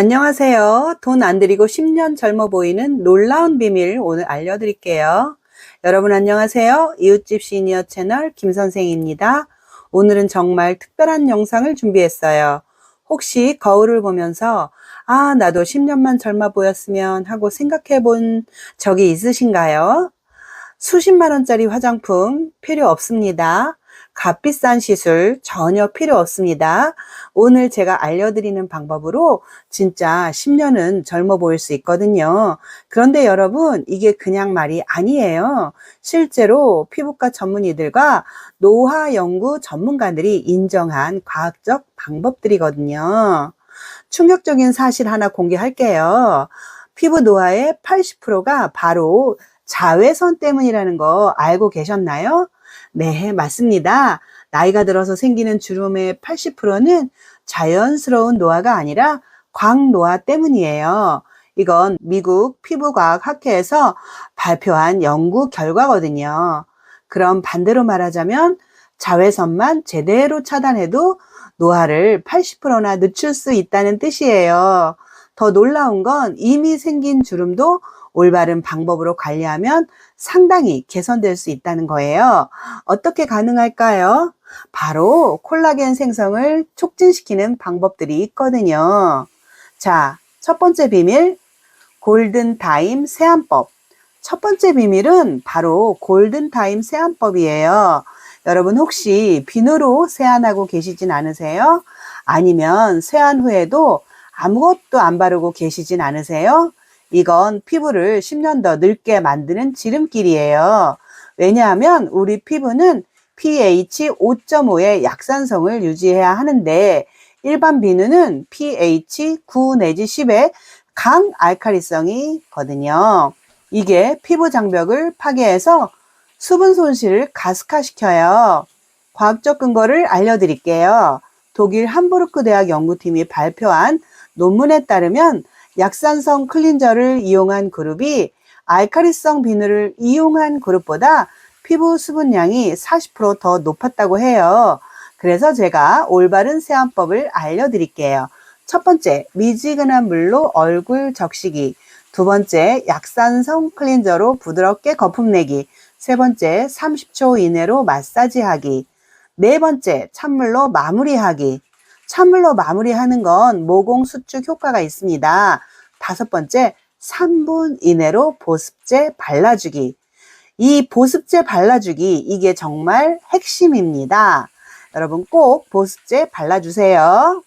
안녕하세요. 돈 안 들이고 10년 젊어 보이는 놀라운 비밀 오늘 알려드릴게요. 여러분 안녕하세요. 이웃집 시니어 채널 김선생입니다. 오늘은 정말 특별한 영상을 준비했어요. 혹시 거울을 보면서 아, 나도 10년만 젊어 보였으면 하고 생각해 본 적이 있으신가요? 수십만 원짜리 화장품 필요 없습니다. 값비싼 시술 전혀 필요 없습니다. 오늘 제가 알려드리는 방법으로 진짜 10년은 젊어 보일 수 있거든요. 그런데 여러분, 이게 그냥 말이 아니에요. 실제로 피부과 전문의들과 노화 연구 전문가들이 인정한 과학적 방법들이거든요. 충격적인 사실 하나 공개할게요. 피부 노화의 80%가 바로 자외선 때문이라는 거 알고 계셨나요? 네, 맞습니다. 나이가 들어서 생기는 주름의 80%는 자연스러운 노화가 아니라 광노화 때문이에요. 이건 미국 피부과학 학회에서 발표한 연구 결과거든요. 그럼 반대로 말하자면 자외선만 제대로 차단해도 노화를 80%나 늦출 수 있다는 뜻이에요. 더 놀라운 건 이미 생긴 주름도 올바른 방법으로 관리하면 상당히 개선될 수 있다는 거예요. 어떻게 가능할까요? 바로 콜라겐 생성을 촉진시키는 방법들이 있거든요. 자, 첫 번째 비밀, 골든타임 세안법. 첫 번째 비밀은 바로 골든타임 세안법이에요. 여러분 혹시 비누로 세안하고 계시진 않으세요? 아니면 세안 후에도 아무것도 안 바르고 계시진 않으세요? 이건 피부를 10년 더 늙게 만드는 지름길이에요. 왜냐하면 우리 피부는 pH 5.5의 약산성을 유지해야 하는데 일반 비누는 pH 9 내지 10의 강 알칼리성이거든요. 이게 피부 장벽을 파괴해서 수분 손실을 가스화시켜요. 과학적 근거를 알려드릴게요. 독일 함부르크 대학 연구팀이 발표한 논문에 따르면 약산성 클린저를 이용한 그룹이 알카리성 비누를 이용한 그룹보다 피부 수분량이 40%더 높았다고 해요. 그래서 제가 올바른 세안법을 알려드릴게요. 첫 번째, 미지근한 물로 얼굴 적시기. 두 번째, 약산성 클린저로 부드럽게 거품 내기. 세 번째, 30초 이내로 마사지하기. 네 번째, 찬물로 마무리하기. 찬물로 마무리하는 건 모공 수축 효과가 있습니다. 다섯 번째, 3분 이내로 보습제 발라주기. 이 보습제 발라주기, 이게 정말 핵심입니다. 여러분 꼭 보습제 발라주세요.